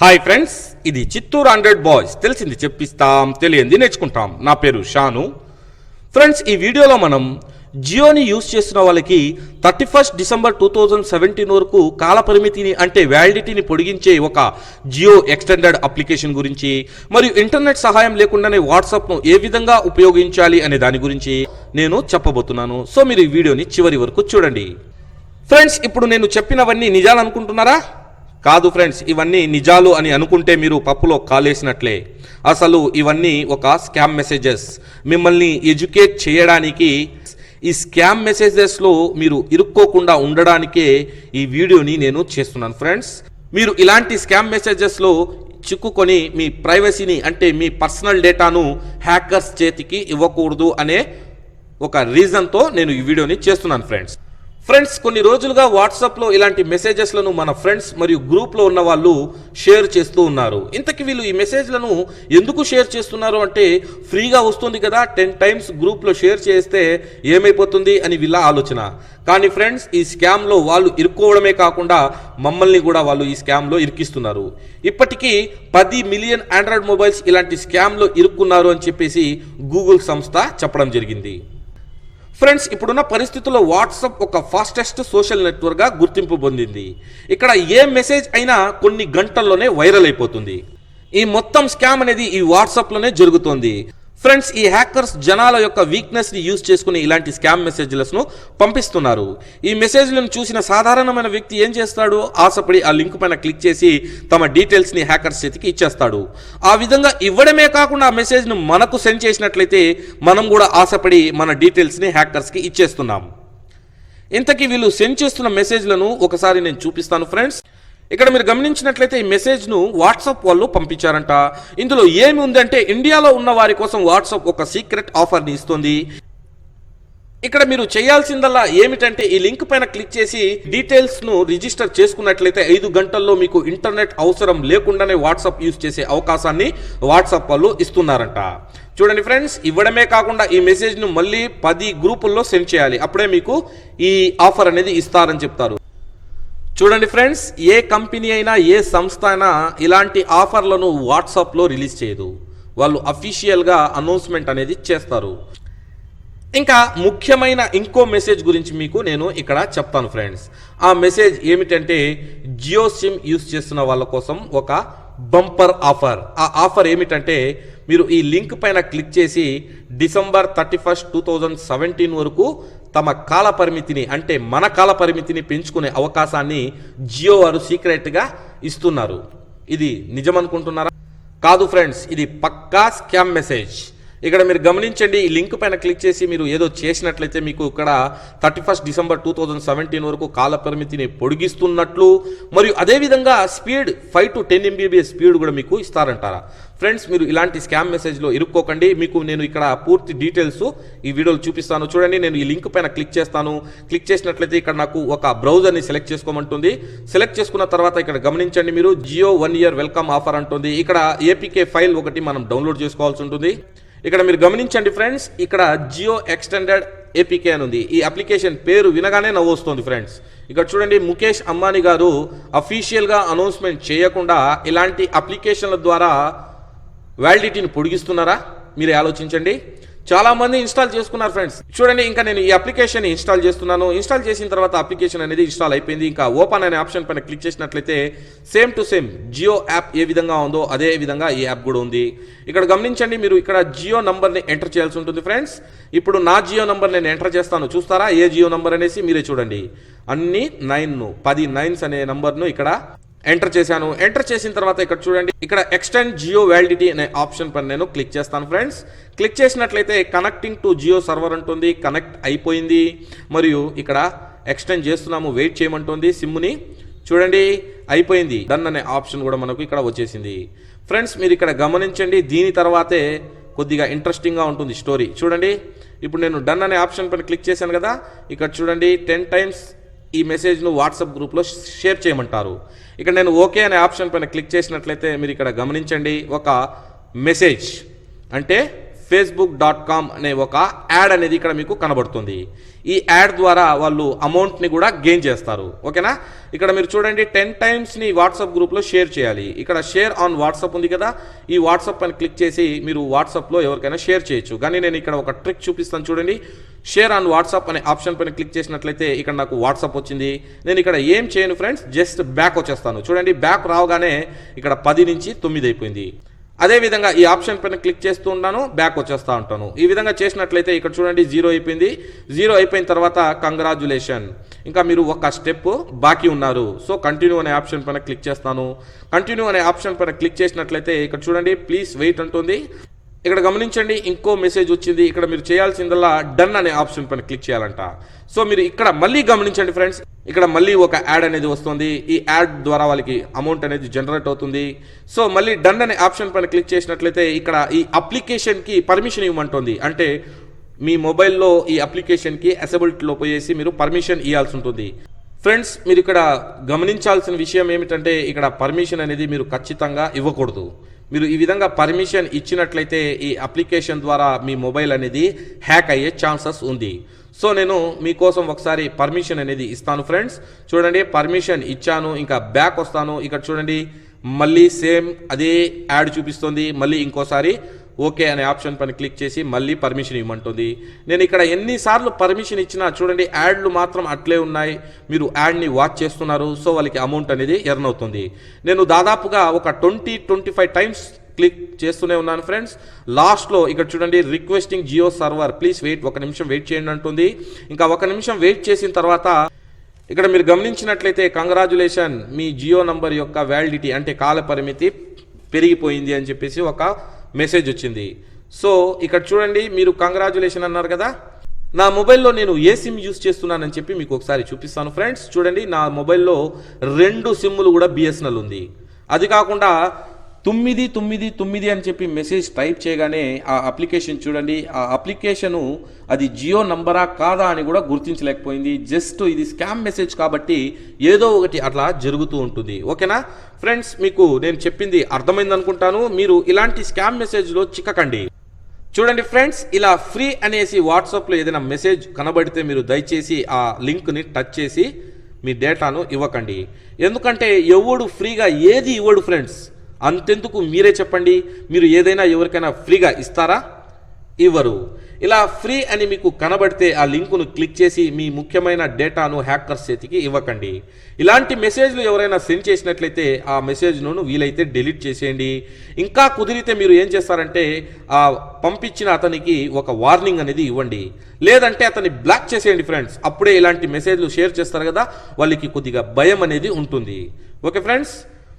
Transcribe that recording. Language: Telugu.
హాయ్ ఫ్రెండ్స్ ఇది చిత్తూరు హండ్రెడ్ బాయ్స్. తెలిసింది చెప్పిస్తాం తెలియంది నేర్చుకుంటాం. నా పేరు షాను. ఫ్రెండ్స్ ఈ వీడియోలో మనం జియోని యూజ్ చేస్తున్న వాళ్ళకి thirty first December two thousand seventeen వరకు కాల పరిమితిని అంటే వ్యాలిడిటీని పొడిగించే ఒక జియో ఎక్స్టెండెడ్ అప్లికేషన్ గురించి మరియు ఇంటర్నెట్ సహాయం లేకుండానే వాట్సాప్ను ఏ విధంగా ఉపయోగించాలి అనే దాని గురించి నేను చెప్పబోతున్నాను. సో మీరు ఈ వీడియోని చివరి వరకు చూడండి. ఫ్రెండ్స్ ఇప్పుడు నేను చెప్పినవన్నీ నిజాలు అనుకుంటున్నారా కాదు ఫ్రెండ్స్ ఇవన్నీ నిజాలు అని అనుకుంటే మీరు పప్పులో కాలేసినట్లే. అసలు ఇవన్నీ ఒక స్కామ్ మెసేజెస్. మిమ్మల్ని ఎడ్యుకేట్ చేయడానికి ఈ స్కామ్ మెసేజెస్లో మీరు ఇరుక్కోకుండా ఉండడానికే ఈ వీడియోని నేను చేస్తున్నాను ఫ్రెండ్స్. మీరు ఇలాంటి స్కామ్ మెసేజెస్లో చిక్కుకొని మీ ప్రైవసీని అంటే మీ పర్సనల్ డేటాను హ్యాకర్స్ చేతికి ఇవ్వకూడదు అనే ఒక రీజన్తో నేను ఈ వీడియోని చేస్తున్నాను ఫ్రెండ్స్. ఫ్రెండ్స్ కొన్ని రోజులుగా వాట్సాప్లో ఇలాంటి మెసేజెస్లను మన ఫ్రెండ్స్ మరియు గ్రూప్లో ఉన్న వాళ్ళు షేర్ చేస్తూ ఉన్నారు. ఇంతకి వీళ్ళు ఈ మెసేజ్లను ఎందుకు షేర్ చేస్తున్నారు అంటే ఫ్రీగా వస్తుంది కదా టెన్ టైమ్స్ గ్రూప్లో షేర్ చేస్తే ఏమైపోతుంది అని వీళ్ళ ఆలోచన. కానీ ఫ్రెండ్స్ ఈ స్కామ్లో వాళ్ళు ఇరుక్కోవడమే కాకుండా మమ్మల్ని కూడా వాళ్ళు ఈ స్కామ్లో ఇరికిస్తున్నారు. ఇప్పటికీ పది మిలియన్ ఆండ్రాయిడ్ మొబైల్స్ ఇలాంటి స్కామ్లో ఇరుక్కున్నారు అని చెప్పేసి గూగుల్ సంస్థ చెప్పడం జరిగింది. ఫ్రెండ్స్ ఇప్పుడున్న పరిస్థితుల్లో వాట్సాప్ ఒక ఫాస్టెస్ట్ సోషల్ నెట్వర్క్గా గుర్తింపు పొందింది. ఇక్కడ ఏ మెసేజ్ అయినా కొన్ని గంటల్లోనే వైరల్ అయిపోతుంది. ఈ మొత్తం స్కామ్ అనేది ఈ వాట్సాప్లోనే జరుగుతోంది. ఫ్రెండ్స్ ఈ హ్యాకర్స్ జనాల యొక్క వీక్నెస్ని యూజ్ చేసుకుని ఇలాంటి స్కామ్ మెసేజ్లను పంపిస్తున్నారు. ఈ మెసేజ్లను చూసిన సాధారణమైన వ్యక్తి ఏం చేస్తాడు? ఆశపడి ఆ లింక్ పైన క్లిక్ చేసి తమ డీటెయిల్స్ని హ్యాకర్స్ చేతికి ఇచ్చేస్తాడు. ఆ విధంగా ఇవ్వడమే కాకుండా ఆ మెసేజ్ను మనకు సెండ్ చేసినట్లయితే మనం కూడా ఆశపడి మన డీటెయిల్స్ని హ్యాకర్స్కి ఇచ్చేస్తున్నాం. ఇంతకీ వీళ్ళు సెండ్ చేస్తున్న మెసేజ్లను ఒకసారి నేను చూపిస్తాను ఫ్రెండ్స్ ఇక్కడ మీరు గమనించినట్లయితే ఈ మెసేజ్ను వాట్సాప్ వాళ్ళు పంపించారంట. ఇందులో ఏమి ఉందంటే ఇండియాలో ఉన్న వారి కోసం వాట్సాప్ ఒక సీక్రెట్ ఆఫర్ని ఇస్తుంది. ఇక్కడ మీరు చేయాల్సిందల్లా ఏమిటంటే ఈ లింక్ పైన క్లిక్ చేసి డీటెయిల్స్ను రిజిస్టర్ చేసుకున్నట్లయితే ఐదు గంటల్లో మీకు ఇంటర్నెట్ అవసరం లేకుండానే వాట్సాప్ యూజ్ చేసే అవకాశాన్ని వాట్సాప్ వాళ్ళు ఇస్తున్నారంట. చూడండి ఫ్రెండ్స్ ఇవ్వడమే కాకుండా ఈ మెసేజ్ను మళ్ళీ పది గ్రూపుల్లో సెండ్ చేయాలి. అప్పుడే మీకు ఈ ఆఫర్ అనేది ఇస్తారని చెప్తారు. చూడండి ఫ్రెండ్స్ ఏ కంపెనీ అయినా ఏ సంస్థ అయినా ఇలాంటి ఆఫర్లను వాట్సాప్లో రిలీజ్ చేయదు. వాళ్ళు అఫీషియల్గా అనౌన్స్మెంట్ అనేది చేస్తారు. ఇంకా ముఖ్యమైన ఇంకో మెసేజ్ గురించి మీకు నేను ఇక్కడ చెప్తాను ఫ్రెండ్స్. ఆ మెసేజ్ ఏమిటంటే జియో సిమ్ యూస్ చేస్తున్న వాళ్ళ కోసం ఒక బంపర్ ఆఫర్ ఆ ఆఫర్ ఏమిటంటే మీరు ఈ లింక్ పైన క్లిక్ చేసి December thirty first two thousand seventeen వరకు తమ కాల పరిమితిని అంటే మన కాల పరిమితిని పెంచుకునే అవకాశాన్ని జియో వారు సీక్రెట్గా ఇస్తున్నారు. ఇది నిజమనుకుంటున్నారా? కాదు ఫ్రెండ్స్ ఇది పక్కా స్కామ్ మెసేజ్. ఇక్కడ మీరు గమనించండి ఈ లింక్ పైన క్లిక్ చేసి మీరు ఏదో చేసినట్లయితే మీకు ఇక్కడ thirty first December two thousand seventeen వరకు కాల పరిమితిని పొడిగిస్తున్నట్లు మరియు అదేవిధంగా speed five to ten MBPS speed కూడా మీకు ఇస్తారంటారా. ఫ్రెండ్స్ మీరు ఇలాంటి స్కామ్ మెసేజ్లో ఇరుక్కోకండి. మీకు నేను ఇక్కడ పూర్తి డీటెయిల్స్ ఈ వీడియోలో చూపిస్తాను. చూడండి నేను ఈ లింక్ పైన క్లిక్ చేస్తాను. క్లిక్ చేసినట్లయితే ఇక్కడ నాకు ఒక బ్రౌజర్ని సెలెక్ట్ చేసుకోమంటుంది. సెలెక్ట్ చేసుకున్న తర్వాత ఇక్కడ గమనించండి మీరు Jio one year welcome offer అంటుంది. ఇక్కడ ఏపీకే ఫైల్ ఒకటి మనం డౌన్లోడ్ చేసుకోవాల్సి ఉంటుంది. ఇక్కడ మీరు గమనించండి ఫ్రెండ్స్ ఇక్కడ జియో ఎక్స్టెండెడ్ ఏపీకే అని ఉంది. ఈ అప్లికేషన్ పేరు వినగానే నవ్వు వస్తుంది ఫ్రెండ్స్. ఇక్కడ చూడండి ముఖేష్ అంబానీ గారు అఫీషియల్గా అనౌన్స్మెంట్ చేయకుండా ఇలాంటి అప్లికేషన్ల ద్వారా వ్యాలిడిటీని పొడిగిస్తున్నారా? మీరు ఆలోచించండి. చాలా మంది ఇన్స్టాల్ చేసుకున్నారు ఫ్రెండ్స్. చూడండి ఇంకా నేను ఈ అప్లికేషన్ ఇన్స్టాల్ చేస్తున్నాను. ఇన్స్టాల్ చేసిన తర్వాత అప్లికేషన్ అనేది ఇన్స్టాల్ అయిపోయింది. ఇంకా ఓపెన్ అనే ఆప్షన్ పైన క్లిక్ చేసినట్లయితే same to same Jio app ఏ విధంగా ఉందో అదే విధంగా ఈ యాప్ కూడా ఉంది. ఇక్కడ గమనించండి మీరు ఇక్కడ జియో నంబర్ని ఎంటర్ చేయాల్సి ఉంటుంది ఫ్రెండ్స్. ఇప్పుడు నా జియో నంబర్ నేను ఎంటర్ చేస్తాను చూస్తారా? ఏ జియో నంబర్ అనేసి మీరే చూడండి. అన్ని నైన్ పది నైన్స్ అనే నంబర్ను ఇక్కడ ఎంటర్ చేశాను. ఎంటర్ చేసిన తర్వాత ఇక్కడ చూడండి. ఇక్కడ ఎక్స్టెండ్ జియో వ్యాలిడిటీ అనే ఆప్షన్ పైన నేను క్లిక్ చేస్తాను ఫ్రెండ్స్ క్లిక్ చేసినట్లయితే కనెక్టింగ్ టు జియో సర్వర్ అంటుంది కనెక్ట్ అయిపోయింది. మరియు ఇక్కడ ఎక్స్టెండ్ చేస్తున్నాము వెయిట్ చేయమంటుంది సిమ్ని చూడండి అయిపోయింది. డన్ అనే ఆప్షన్ కూడా మనకు ఇక్కడ వచ్చేసింది. ఫ్రెండ్స్ మీరు ఇక్కడ గమనించండి దీని తర్వాతే కొద్దిగా ఇంట్రెస్టింగ్గా ఉంటుంది స్టోరీ చూడండి ఇప్పుడు నేను డన్ అనే ఆప్షన్ పైన క్లిక్ చేశాను కదా. ఇక్కడ చూడండి టెన్ టైమ్స్ ఈ మెసేజ్ను వాట్సాప్ గ్రూప్లో షేర్ చేయమంటారు. ఇక్కడ నేను ఓకే అనే ఆప్షన్ పైన క్లిక్ చేసినట్లయితే మీరు ఇక్కడ గమనించండి. ఒక మెసేజ్ అంటే ఫేస్బుక్ డాట్ కామ్ అనే ఒక యాడ్ అనేది ఇక్కడ మీకు కనబడుతుంది. ఈ యాడ్ ద్వారా వాళ్ళు అమౌంట్ని కూడా గెయిన్ చేస్తారు. ఓకేనా? ఇక్కడ మీరు చూడండి టెన్ టైమ్స్ని వాట్సాప్ గ్రూప్లో షేర్ చేయాలి. ఇక్కడ షేర్ ఆన్ వాట్సాప్ ఉంది కదా ఈ వాట్సాప్ అని క్లిక్ చేసి మీరు వాట్సాప్లో ఎవరికైనా షేర్ చేయొచ్చు. కానీ నేను ఇక్కడ ఒక ట్రిక్ చూపిస్తాను చూడండి. షేర్ ఆన్ వాట్సాప్ అనే ఆప్షన్ పైన క్లిక్ చేసినట్లయితే ఇక్కడ నాకు వాట్సాప్ వచ్చింది. నేను ఇక్కడ ఏం చేయను ఫ్రెండ్స్ జస్ట్ బ్యాక్ వచ్చేస్తాను. చూడండి బ్యాక్ రావగానే ఇక్కడ పది నుంచి తొమ్మిది అయిపోయింది. అదే విధంగా ఈ ఆప్షన్ పైన క్లిక్ చేస్తూ ఉంటాను బ్యాక్ వచ్చేస్తా ఉంటాను. ఈ విధంగా చేసినట్లయితే ఇక్కడ చూడండి జీరో అయిపోయింది. జీరో అయిపోయిన తర్వాత కంగ్రాచులేషన్. ఇంకా మీరు ఒక స్టెప్ బాకీ ఉన్నారు. సో కంటిన్యూ అనే ఆప్షన్ పైన క్లిక్ చేస్తాను. కంటిన్యూ అనే ఆప్షన్ పైన క్లిక్ చేసినట్లయితే ఇక్కడ చూడండి ప్లీజ్ వెయిట్ అంటుంది. ఇక్కడ గమనించండి ఇంకో మెసేజ్ వచ్చింది. ఇక్కడ మీరు చేయాల్సిందల్లా డన్ అనే ఆప్షన్ పైన క్లిక్ చేయాలంట. సో మీరు ఇక్కడ మళ్ళీ గమనించండి ఫ్రెండ్స్. ఇక్కడ మళ్ళీ ఒక యాడ్ అనేది వస్తుంది. ఈ యాడ్ ద్వారా వాళ్ళకి అమౌంట్ అనేది జనరేట్ అవుతుంది. సో మళ్ళీ డన్ అనే ఆప్షన్ పైన క్లిక్ చేసినట్లయితే ఇక్కడ ఈ అప్లికేషన్కి పర్మిషన్ ఇవ్వమంటుంది. అంటే మీ మొబైల్లో ఈ అప్లికేషన్కి అసెబిలిటీలో పోయేసి మీరు పర్మిషన్ ఇవ్వాల్సి ఉంటుంది. ఫ్రెండ్స్ మీరు ఇక్కడ గమనించాల్సిన విషయం ఏమిటంటే ఇక్కడ పర్మిషన్ అనేది మీరు ఖచ్చితంగా ఇవ్వకూడదు. మీరు ఈ విధంగా పర్మిషన్ ఇచ్చినట్లయితే ఈ అప్లికేషన్ ద్వారా మీ మొబైల్ అనేది హ్యాక్ అయ్యే ఛాన్సెస్ ఉంది. సో నేను మీకోసం ఒకసారి పర్మిషన్ అనేది ఇస్తాను ఫ్రెండ్స్ చూడండి పర్మిషన్ ఇచ్చాను ఇంకా బ్యాక్ వస్తాను. ఇక్కడ చూడండి మళ్ళీ సేమ్ అదే యాడ్ చూపిస్తుంది మళ్ళీ ఇంకోసారి ఓకే అనే ఆప్షన్ పైన క్లిక్ చేసి మళ్ళీ పర్మిషన్ ఇవ్వమంటుంది. నేను ఇక్కడ ఎన్నిసార్లు పర్మిషన్ ఇచ్చినా చూడండి యాడ్లు మాత్రం అట్లే ఉన్నాయి. మీరు యాడ్ని వాచ్ చేస్తున్నారు సో వాళ్ళకి అమౌంట్ అనేది ఎర్న్ అవుతుంది. నేను దాదాపుగా ఒక twenty twenty five times click చేస్తూనే ఉన్నాను ఫ్రెండ్స్ లాస్ట్లో ఇక్కడ చూడండి requesting Jio server please wait ఒక నిమిషం వెయిట్ చేయండి అంటుంది. ఇంకా ఒక నిమిషం వెయిట్ చేసిన తర్వాత ఇక్కడ మీరు గమనించినట్లయితే కంగ్రాచులేషన్ మీ జియో నంబర్ యొక్క వ్యాలిడిటీ అంటే కాల పరిమితి పెరిగిపోయింది అని చెప్పేసి ఒక మెసేజ్ వచ్చింది. సో ఇక్కడ చూడండి మీరు కంగ్రాచులేషన్ అన్నారు కదా? నా మొబైల్లో నేను ఏ సిమ్ యూస్ చేస్తున్నానని చెప్పి మీకు ఒకసారి చూపిస్తాను ఫ్రెండ్స్ చూడండి నా మొబైల్లో రెండు సిమ్ములు కూడా బిఎస్ఎన్ఎల్ ఉంది. అది కాకుండా తొమ్మిది తొమ్మిది తొమ్మిది అని చెప్పి మెసేజ్ టైప్ చేయగానే ఆ అప్లికేషన్ చూడండి. ఆ అప్లికేషను అది జియో నంబరా కాదా అని కూడా గుర్తించలేకపోయింది. జస్ట్ ఇది స్కామ్ మెసేజ్ కాబట్టి ఏదో ఒకటి అట్లా జరుగుతూ ఉంటుంది. ఓకేనా? ఫ్రెండ్స్ మీకు నేను చెప్పింది అర్థమైంది అనుకుంటాను మీరు ఇలాంటి స్కామ్ మెసేజ్లో చిక్కకండి. చూడండి ఫ్రెండ్స్ ఇలా ఫ్రీ అనేసి వాట్సాప్లో ఏదైనా మెసేజ్ కనబడితే మీరు దయచేసి ఆ లింక్ని టచ్ చేసి మీ డేటాను ఇవ్వకండి. ఎందుకంటే ఎవడు ఫ్రీగా ఏది ఇవ్వడు ఫ్రెండ్స్? అంతెందుకు మీరే చెప్పండి? మీరు ఏదైనా ఎవరికైనా ఫ్రీగా ఇస్తారా? ఇవ్వరు. ఇలా ఫ్రీ అని మీకు కనబడితే ఆ లింకును క్లిక్ చేసి మీ ముఖ్యమైన డేటాను హ్యాకర్స్ చేతికి ఇవ్వకండి. ఇలాంటి మెసేజ్లు ఎవరైనా సెండ్ చేసినట్లయితే ఆ మెసేజ్ను వీలైతే డిలీట్ చేసేయండి. ఇంకా కుదిరితే మీరు ఏం చేస్తారంటే ఆ పంపించిన అతనికి ఒక వార్నింగ్ అనేది ఇవ్వండి. లేదంటే అతన్ని బ్లాక్ చేసేయండి ఫ్రెండ్స్. అప్పుడే ఇలాంటి మెసేజ్లు షేర్ చేస్తారు కదా వాళ్ళకి కొద్దిగా భయం అనేది ఉంటుంది. Okay friends?